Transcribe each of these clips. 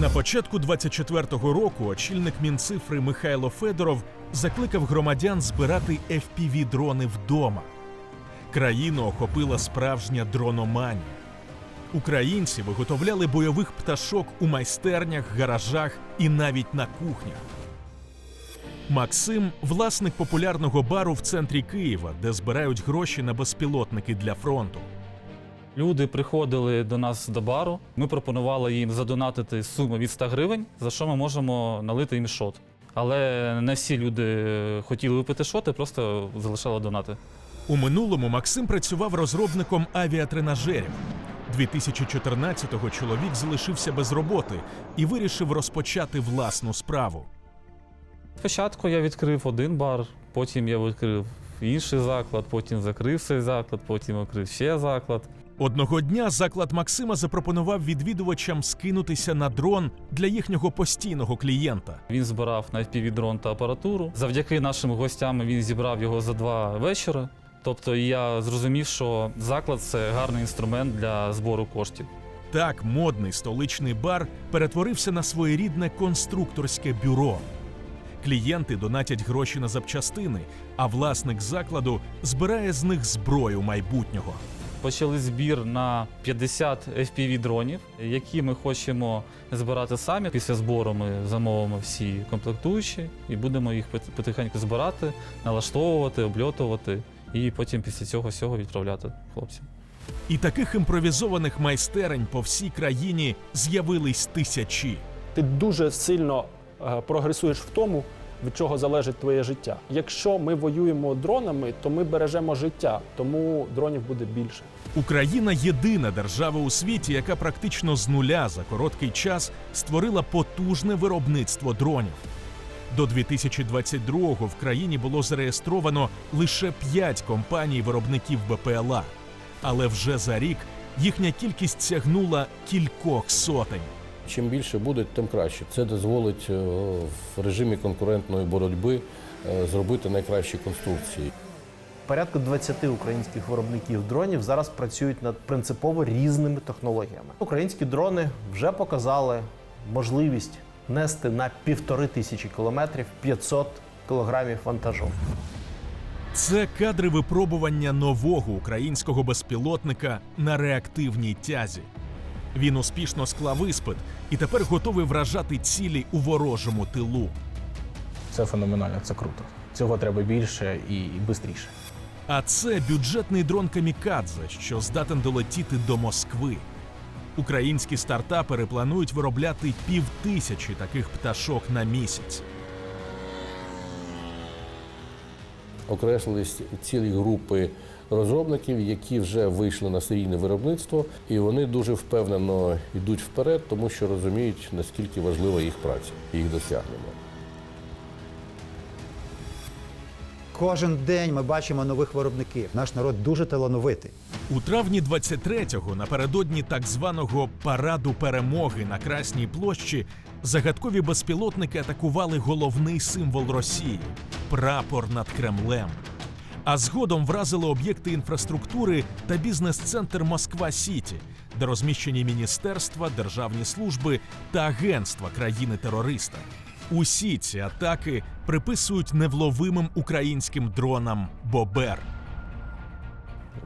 На початку 24-го року очільник Мінцифри Михайло Федоров закликав громадян збирати fpv дрони вдома. Країну охопила справжня дрономанія. Українці виготовляли бойових пташок у майстернях, гаражах і навіть на кухнях. Максим власник популярного бару в центрі Києва, де збирають гроші на безпілотники для фронту. Люди приходили до нас до бару. Ми пропонували їм задонатити суму від 100 гривень, за що ми можемо налити їм шот. Але не всі люди хотіли випити шоти, просто залишали донати. У минулому Максим працював розробником авіатренажерів. 2014-го чоловік залишився без роботи і вирішив розпочати власну справу. Спочатку я відкрив один бар, потім я відкрив інший заклад, потім закрив цей заклад, потім відкрив ще заклад. Одного дня заклад Максима запропонував відвідувачам скинутися на дрон для їхнього постійного клієнта. Він збирав на FPV-дрон та апаратуру. Завдяки нашим гостям він зібрав його за два вечори. Тобто я зрозумів, що заклад це гарний інструмент для збору коштів. Так, модний столичний бар перетворився на своєрідне конструкторське бюро. Клієнти донатять гроші на запчастини, а власник закладу збирає з них зброю майбутнього. Почали збір на 50 FPV-дронів, які ми хочемо збирати самі. Після збору ми замовимо всі комплектуючі і будемо їх потихеньку збирати, налаштовувати, обльотувати і потім після цього всього відправляти хлопцям. І таких імпровізованих майстерень по всій країні з'явились тисячі. Ти дуже сильно е, прогресуєш в тому, від чого залежить твоє життя. Якщо ми воюємо дронами, то ми бережемо життя, тому дронів буде більше. Україна єдина держава у світі, яка практично з нуля за короткий час створила потужне виробництво дронів. До 2022-го в країні було зареєстровано лише 5 компаній-виробників БПЛА, але вже за рік їхня кількість сягнула кількох сотень. Чим більше буде, тим краще. Це дозволить е, в режимі конкурентної боротьби е, зробити найкращі конструкції. Порядку 20 українських виробників дронів зараз працюють над принципово різними технологіями. Українські дрони вже показали можливість нести на півтори тисячі кілометрів 500 кілограмів вантажу. Це кадри випробування нового українського безпілотника на реактивній тязі. Він успішно склав іспит і тепер готовий вражати цілі у ворожому тилу. Це феноменально, це круто. Цього треба більше і, швидше. А це бюджетний дрон Камікадзе, що здатен долетіти до Москви. Українські стартапери планують виробляти півтисячі таких пташок на місяць. Окреслились цілі групи розробників, які вже вийшли на серійне виробництво, і вони дуже впевнено йдуть вперед, тому що розуміють, наскільки важлива їх праця, їх досягнення. Кожен день ми бачимо нових виробників. Наш народ дуже талановитий. У травні 23-го, напередодні так званого параду перемоги на Красній площі, загадкові безпілотники атакували головний символ Росії прапор над Кремлем. А згодом вразили об'єкти інфраструктури та бізнес-центр Москва Сіті, де розміщені міністерства, державні служби та агентства країни-терориста. Усі ці атаки приписують невловимим українським дронам Бобер.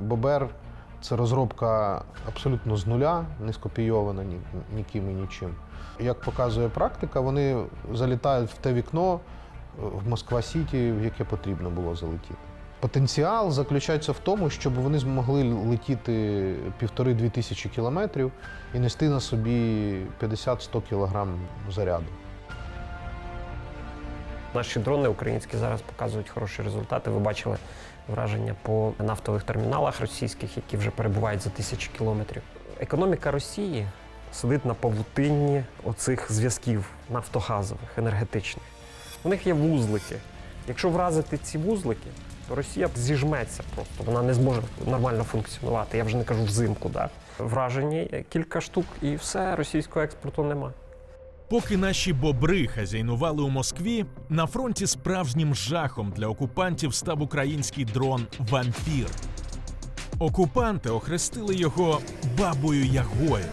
Бобер це розробка абсолютно з нуля, не скопійована ні, ніким і нічим. Як показує практика, вони залітають в те вікно е, в Москва Сіті, в яке потрібно було залетіти. Потенціал заключається в тому, щоб вони змогли летіти півтори-дві тисячі кілометрів і нести на собі 50-100 кілограм заряду. Наші дрони українські зараз показують хороші результати. Ви бачили враження по нафтових терміналах російських, які вже перебувають за тисячі кілометрів. Економіка Росії сидить на павутинні оцих зв'язків нафтогазових, енергетичних. У них є вузлики. Якщо вразити ці вузлики, то Росія зіжметься просто, вона не зможе нормально функціонувати. Я вже не кажу взимку. Да. Вражені кілька штук, і все, російського експорту немає. Поки наші бобри хазяйнували у Москві, на фронті справжнім жахом для окупантів став український дрон Вампір. Окупанти охрестили його бабою Ягою.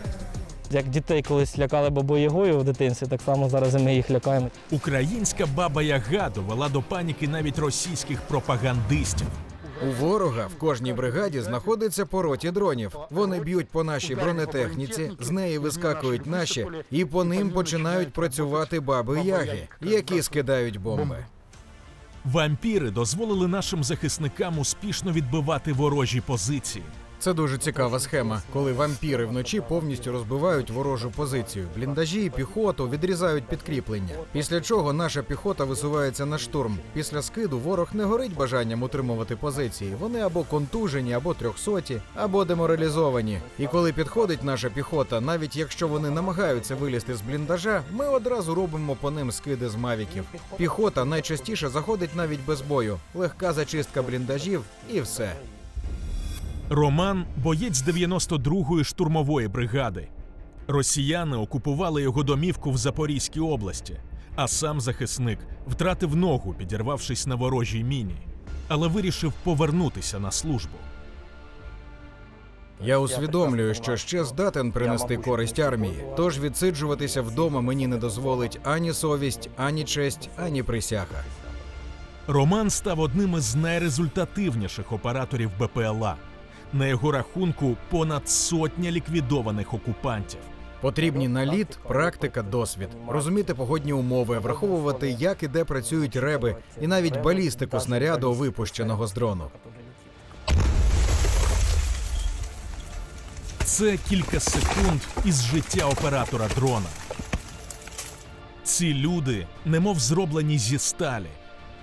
Як дітей колись лякали бабою в дитинстві, так само зараз і ми їх лякаємо. Українська баба Яга довела до паніки навіть російських пропагандистів. У ворога в кожній бригаді знаходиться по роті дронів. Вони б'ють по нашій бронетехніці, з неї вискакують наші, і по ним починають працювати баби яги, які скидають бомби. Вампіри дозволили нашим захисникам успішно відбивати ворожі позиції. Це дуже цікава схема, коли вампіри вночі повністю розбивають ворожу позицію. Бліндажі і піхоту відрізають підкріплення. Після чого наша піхота висувається на штурм. Після скиду ворог не горить бажанням утримувати позиції. Вони або контужені, або трьохсоті, або деморалізовані. І коли підходить наша піхота, навіть якщо вони намагаються вилізти з бліндажа, ми одразу робимо по ним скиди з мавіків. Піхота найчастіше заходить навіть без бою. Легка зачистка бліндажів і все. Роман боєць 92-ї штурмової бригади. Росіяни окупували його домівку в Запорізькій області, а сам захисник втратив ногу, підірвавшись на ворожій міні, але вирішив повернутися на службу. Я усвідомлюю, що ще здатен принести користь армії. Тож відсиджуватися вдома мені не дозволить ані совість, ані честь, ані присяга. Роман став одним із найрезультативніших операторів БПЛА. На його рахунку понад сотня ліквідованих окупантів. Потрібні наліт, практика, досвід, розуміти погодні умови, враховувати, як і де працюють реби, і навіть балістику снаряду, випущеного з дрону. Це кілька секунд із життя оператора дрона. Ці люди, немов зроблені зі сталі.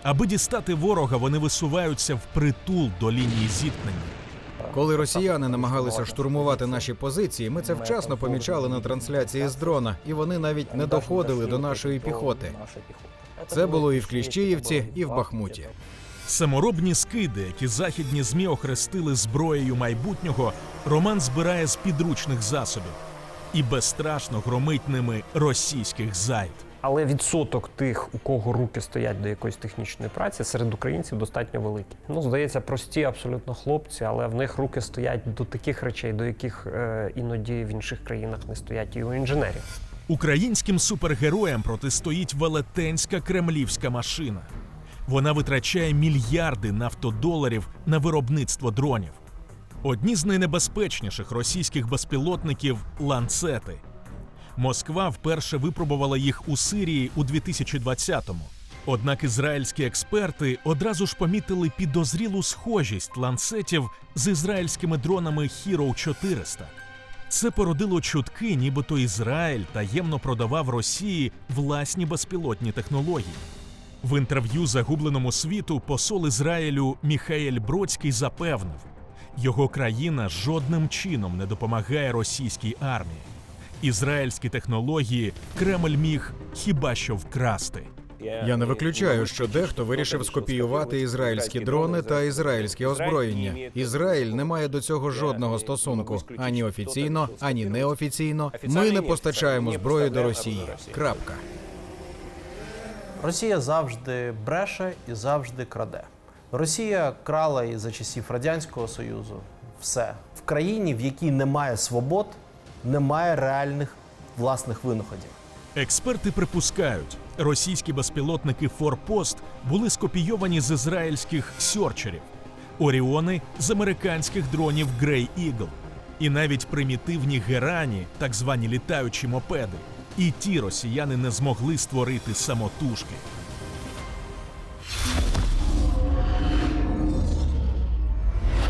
Аби дістати ворога, вони висуваються впритул до лінії зіткнення. Коли росіяни намагалися штурмувати наші позиції, ми це вчасно помічали на трансляції з дрона, і вони навіть не доходили до нашої піхоти. Це було і в Кліщіївці, і в Бахмуті. Саморобні скиди, які західні змі охрестили зброєю майбутнього, Роман збирає з підручних засобів і безстрашно громить ними російських зайд. Але відсоток тих, у кого руки стоять до якоїсь технічної праці, серед українців достатньо великий. Ну, здається, прості абсолютно хлопці, але в них руки стоять до таких речей, до яких е, іноді в інших країнах не стоять і у інженерів. Українським супергероям протистоїть велетенська кремлівська машина. Вона витрачає мільярди нафтодоларів на виробництво дронів. Одні з найнебезпечніших російських безпілотників ланцети. Москва вперше випробувала їх у Сирії у 2020-му. Однак ізраїльські експерти одразу ж помітили підозрілу схожість ланцетів з ізраїльськими дронами Hero 400. Це породило чутки, нібито Ізраїль таємно продавав Росії власні безпілотні технології. В інтерв'ю загубленому світу посол Ізраїлю Міхаель Бродський запевнив, його країна жодним чином не допомагає російській армії. Ізраїльські технології Кремль міг хіба що вкрасти. Я не виключаю, що дехто вирішив скопіювати ізраїльські дрони та ізраїльське озброєння. Ізраїль не має до цього жодного стосунку ані офіційно, ані неофіційно. Ми не постачаємо зброю до Росії. Крапка. Росія завжди бреше і завжди краде. Росія крала і за часів Радянського Союзу все. В країні, в якій немає свобод, немає реальних власних винаходів. Експерти припускають, російські безпілотники Форпост були скопійовані з ізраїльських сьорчерів, Оріони з американських дронів Grey Eagle. І навіть примітивні герані, так звані літаючі мопеди, і ті росіяни не змогли створити самотужки.